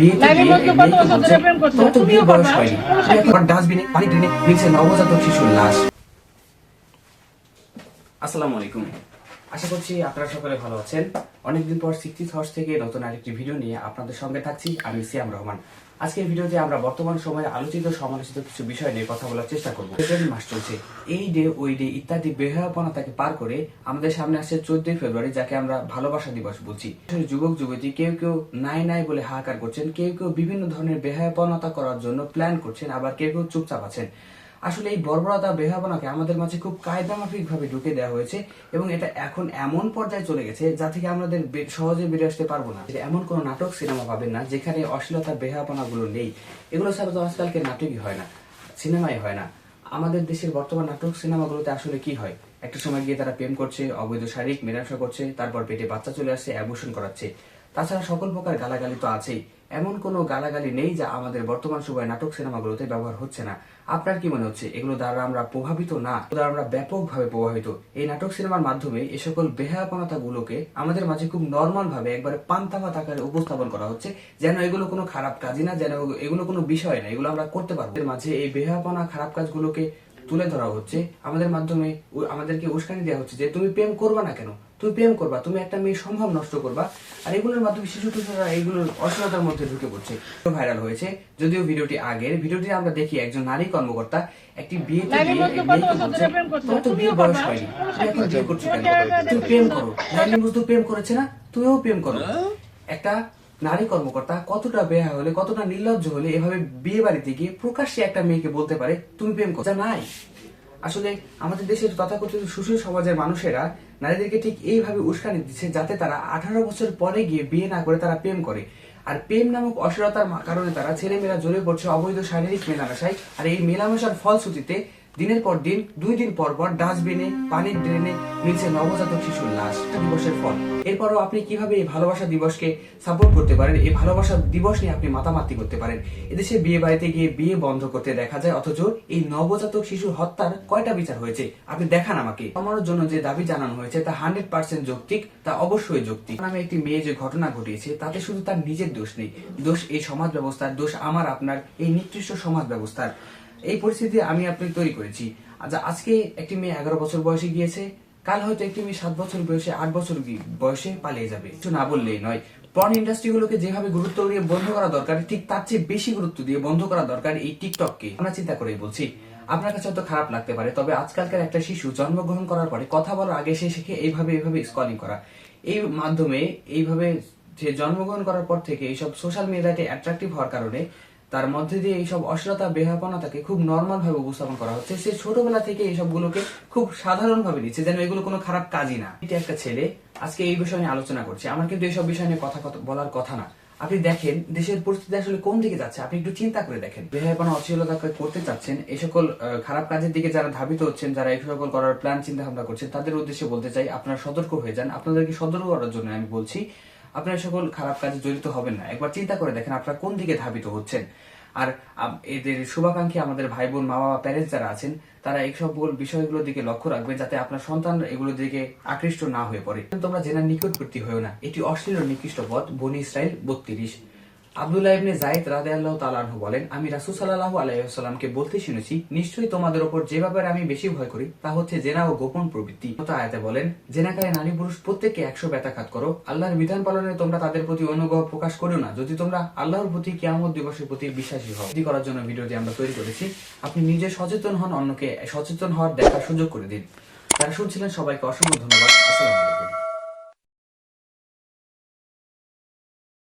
বিয়েতে বয়স হয়নি এখন ডাস্টবিনে পানি নবজাতক শিশুর লাশ। আসসালামু আলাইকুম। আশা করছি আপনারা সকলে ভালো আছেন। অনেকদিন পর সিক্সটি থেকে নতুন আরেকটি ভিডিও নিয়ে আপনাদের সঙ্গে থাকছি। আমি সিয়াম রহমান। আজকের ভিডিওতে আমরা বর্তমান সময়ে আলোচিত, সমালোচিত কিছু বিষয় নিয়ে কথা বলার চেষ্টা করব। ফেব্রুয়ারি মাস চলছে। এই ডে ওই ডে ইত্যাদি বেহায়াপনাতাকে পার করে আমাদের সামনে আসছে চোদ্দই ফেব্রুয়ারি যাকে আমরা ভালোবাসা দিবস বলছি। যুবক, যুবতী কেউ কেউ নাই নাই বলে হাহাকার করছেন, কেউ কেউ বিভিন্ন ধরনের বেহায়াপনতা করার জন্য প্ল্যান করছেন, আবার কেউ কেউ চুপচাপ আছেন। আসলে এই বর্বরতা বেহাবনাকে আমাদের মাঝে খুব কায়দামাফিক ভাবে ঢুকে দেওয়া হয়েছে এবং এটা এখন এমন পর্যায়ে চলে গেছে যা থেকে আমাদের সহজে বেরিয়ে আসতে পারব না। এমন কোনো নাটক, সিনেমা পাবেন না যেখানে অশ্লীলতার বেহাপনা গুলো নেই। এগুলো তো আজকালকে নাটকই হয় না, সিনেমাই হয় না। আমাদের দেশের বর্তমান নাটক, সিনেমাগুলোতে আসলে কি হয়? একটা সময় গিয়ে তারা প্রেম করছে, অবৈধ শারীরিক মেলামেশা করছে, তারপর পেটে বাচ্চা চলে আসছে অ্যাবর্শন করাচ্ছে। তাছাড়া সকল প্রকার গালাগালি তো আছেই। এমন কোনো গালাগালি নেই যা আমাদের বর্তমান সময়ে নাটক সিনেমাগুলোতে ব্যবহার হচ্ছে না। আপনার কি মনে হচ্ছে? এগুলো দ্বারা আমরা প্রভাবিত না? দ্বারা আমরা ব্যাপকভাবে প্রভাবিত? এই নাটক সিনেমার মাধ্যমে এই সকল বেহায়াপনতা গুলোকে আমাদের মাঝে খুব নর্মাল ভাবে একবারে পান্তাভাত আকারে উপস্থাপন করা হচ্ছে, যেন এগুলো কোনো খারাপ কাজই না, যেন এগুলো কোনো বিষয় না, এগুলো আমরা করতে পারব এর মাঝে এই বেহায়াপনা, খারাপ কাজগুলোকে তুলে ধরা হচ্ছে। আমাদের মাধ্যমে আমাদেরকে উস্কানি দেওয়া হচ্ছে যে, তুমি প্রেম করবা না কেন? তুমি প্রেম করবা তুমি একটা মেয়ে সম্ভব নষ্ট করবা আর এগুলোর মাধ্যমে শিশু কিশোররা এগুলোর অশ্লীলতার মধ্যে ঢুকে পড়ছে। ভাইরাল হয়েছে যদিও ভিডিওটি আগের। ভিডিওটি আমরা দেখি একজন নারী কর্মকর্তা একটি বিয়েতে করছ? তোমার তো তুমিও বয়স হয়নি। তুমি এখন বিয়ে করছ কেন? তুমি প্রেম করো। লাইনের মধ্যে প্রেম করেছে না? তুমিও প্রেম করো। একটা নারী কর্মকর্তা কতটা বেহা হলে কতটা নির্লজ্জ হলে এভাবে বিয়ে বাড়িতে গিয়ে প্রকাশ্যে একটা মেয়েকে বলতে পারে তুমি প্রেম করো যা নাই। আসলে আমাদের দেশের তথাকথিত সুশীল সমাজের মানুষেরা নারীদেরকে ঠিক এইভাবে উস্কানি দিচ্ছে যাতে তারা আঠারো বছর পরে গিয়ে বিয়ে না করে তারা প্রেম করে। আর প্রেম নামক অশ্লীলতার কারণে তারা ছেলেমেয়েরা জড়িয়ে পড়ছে অবৈধ শারীরিক মেলামেশায়। আর এই মেলামেশার ফলশ্রুতিতে দিনের পর দিন, দুই দিন পর পর ডাস্টবিনে, পানির ড্রেনে মিলছে নবজাতক শিশুর লাশ। দিবসের ফল। এরপরও আপনি কীভাবে এই ভালোবাসা দিবসকে সাপোর্ট করতে পারেন? এই ভালোবাসা দিবস নিয়ে আপনি মাতামাতি করতে পারেন। এদেশে বিয়ে বাড়িতে গিয়ে বিয়ে বন্ধ করতে দেখা যায়, অথচ এই নবজাতক শিশুর হত্যার কয়টা বিচার হয়েছে? আপনি দেখান আমাকে। আমার জন্য যে দাবি জানানো হয়েছে, তা হান্ড্রেড পার্সেন্ট যৌক্তিক, তা অবশ্যই যৌক্তিক। নামে একটি মেয়ে যে ঘটনা ঘটিয়েছে, তাতে শুধু তার নিজের দোষ নেই। দোষ এই সমাজ ব্যবস্থার, দোষ আমার আপনার, এই নিকৃষ্ট সমাজ ব্যবস্থার। এই পরিস্থিতি আমি আপনি তৈরি করেছি। আজ আজকে একটি মেয়ে এগারো বছর বয়সে গিয়েছে, কাল হয়তো একটি মেয়ে সাত বছর বয়সে, আট বছর বয়সে পালিয়ে যাবে। কিছু না বললেই নয়। পর্ন ইন্ডাস্ট্রিগুলোকে যেভাবে গুরুত্ব দিয়ে বন্ধ করা দরকার, ঠিক তার চেয়ে বেশি গুরুত্ব দিয়ে বন্ধ করা দরকার এই টিকটককে। আমরা চিন্তা করেই বলছি। আপনার কাছে হয়তো খারাপ লাগতে পারে, তবে আজকালকার একটা শিশু জন্মগ্রহণ করার পরে কথা বলার আগে সে শিখে এইভাবে এইভাবে স্কলিং করা। এই মাধ্যমে, এইভাবে যে জন্মগ্রহণ করার পর থেকে এইসব সোশ্যাল মিডিয়াতে অ্যাট্রাকটিভ হওয়ার কারণে তার মধ্যে দিয়ে এইসব অশ্লীলতা বেহাপনা তাকে খুব নর্মাল ভাবে উপস্থাপন করা হচ্ছে। সে ছোটবেলা থেকে এইসব গুলোকে খুব সাধারণ ভাবে নিচ্ছে, যেন এগুলো কোনো খারাপ কাজই না। এটা একটা ছেলে, আজকে এই বিষয় নিয়ে আলোচনা করছে। আমার কিন্তু এইসব বিষয় নিয়ে কথা বলার কথা না। আপনি দেখেন, দেশের পরিস্থিতি আসলে কোন দিকে যাচ্ছে? আপনি একটু চিন্তা করে দেখেন। বেহায়াপনা অশ্লীলতা করতে চাচ্ছেন এই সকল খারাপ কাজের দিকে যারা ধাবিত হচ্ছেন, যারা এই সকল করার প্ল্যান চিন্তা ভাবনা করছেন, তাদের উদ্দেশ্যে বলতে চাই, আপনারা সতর্ক হয়ে যান। আপনাদেরকে সতর্ক করার জন্য আমি বলছি আপনারা সকল খারাপ কাজে জড়িত হবেন না। একবার চিন্তা করে দেখেন আপনারা কোন দিকে ধাবিত হচ্ছেন। আর এদের শুভাকাঙ্ক্ষী আমাদের ভাই বোন মা বাবা প্যারেন্টস যারা আছেন, তারা এই বিষয়গুলোর দিকে লক্ষ্য রাখবেন যাতে আপনার সন্তান এগুলোর দিকে আকৃষ্ট না হয়ে পড়ে। তোমরা জেনার নিকটবর্তী হয়েও না। এটি অশ্লীল নিকৃষ্ট পথ। বনি ইসরায়েল বত্রিশ। আব্দুল্লাহ ইবনে জায়েদ রাদিয়াল্লাহু তাআলা আনহু বলেন, আমি রাসূল সাল্লাল্লাহু আলাইহি বলতে শুনেছি, নিশ্চয়ই তোমাদের উপর যে ব্যাপারে আমি বেশি ভয় করি, তা হচ্ছে জেনা ও গোপন প্রবৃত্তি। তো আয়াতে বলেন, জেনাকারী নারী পুরুষ প্রত্যেককে একশো ব্যথাঘাত করো। আল্লাহর বিধান পালনে তোমরা তাদের প্রতি অনুগ্রহ প্রকাশ করো না। যদি তোমরা আল্লাহর প্রতি কিয়ামত দিবসের প্রতি বিশ্বাসী হও, এটি করার জন্য ভিডিওটি আমরা তৈরি করেছি। আপনি নিজে সচেতন হন, অন্যকে সচেতন হওয়ার দেখার সুযোগ করে দিন। যারা শুনছিলেন, সবাইকে অসংখ্য ধন্যবাদ। আসসালামু আলাইকুম।